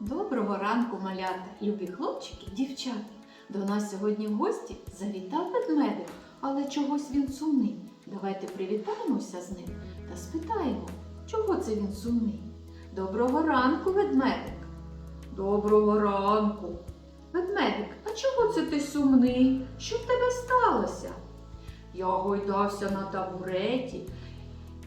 Доброго ранку, малята, любі хлопчики, дівчата. До нас сьогодні в гості завітав ведмедик, але чогось він сумний. Давайте привітаємося з ним та спитаємо, чого це він сумний. Доброго ранку, ведмедик. Доброго ранку. Ведмедик, а чого це ти сумний? Що в тебе сталося? Я гойдався на табуреті,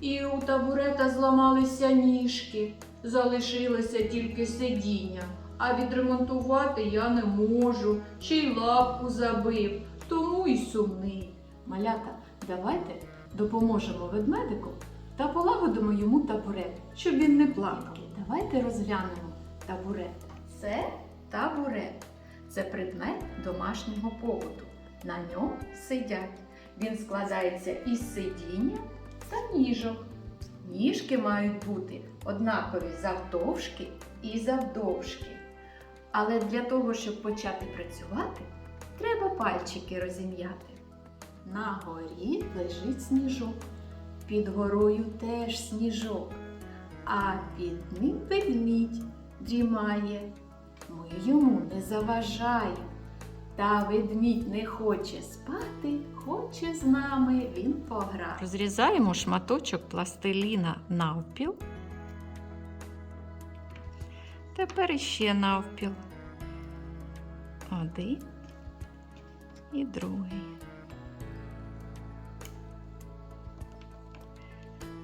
і у табурета зламалися ніжки. Залишилося тільки сидіння, а відремонтувати я не можу, ще й лапку забив, тому й сумний. Малята, давайте допоможемо ведмедику та полагодимо йому табурет, щоб він не плакав. Давайте розглянемо табурет. Це табурет. Це предмет домашнього побуту. На ньому сидять. Він складається із сидіння та ніжок. Ніжки мають бути однакові завдовжки і завдовжки. Але для того, щоб почати працювати, треба пальчики розім'яти. На горі лежить сніжок, під горою теж сніжок, а під ним ведмідь дрімає. Ми йому не заважаємо. Та ведмідь не хоче спати, хоче з нами він пограти. Розрізаємо шматочок пластиліна навпіл. Тепер іще навпіл. Один і другий.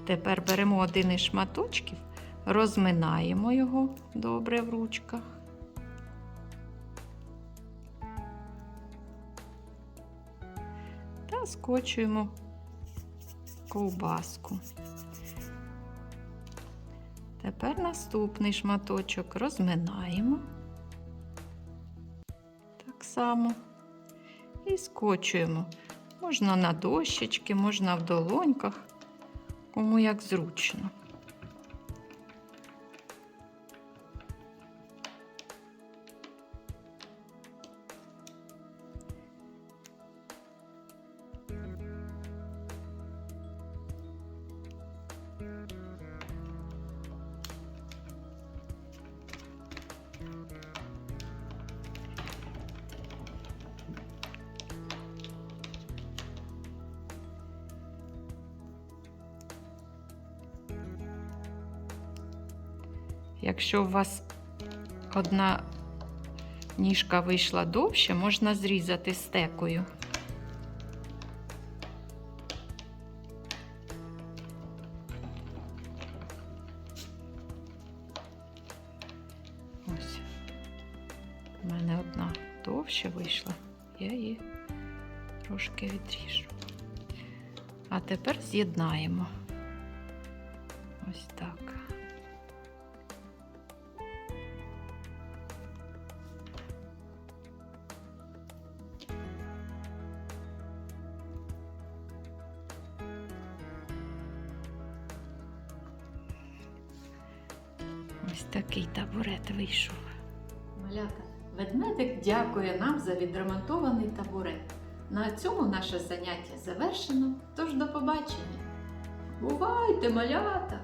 Тепер беремо один із шматочків, розминаємо його добре в ручках. Та скочуємо ковбаску. Тепер наступний шматочок розминаємо так само і скочуємо. Можна на дощечки, можна в долоньках, кому як зручно. Якщо у вас одна ніжка вийшла довше, можна зрізати стекою. Ось. У мене одна довше вийшла, я її трошки відріжу. А тепер з'єднаємо. Ось так. Ось такий табурет вийшов. Малята, ведмедик дякує нам за відремонтований табурет. На цьому наше заняття завершено, тож до побачення. Бувайте, малята!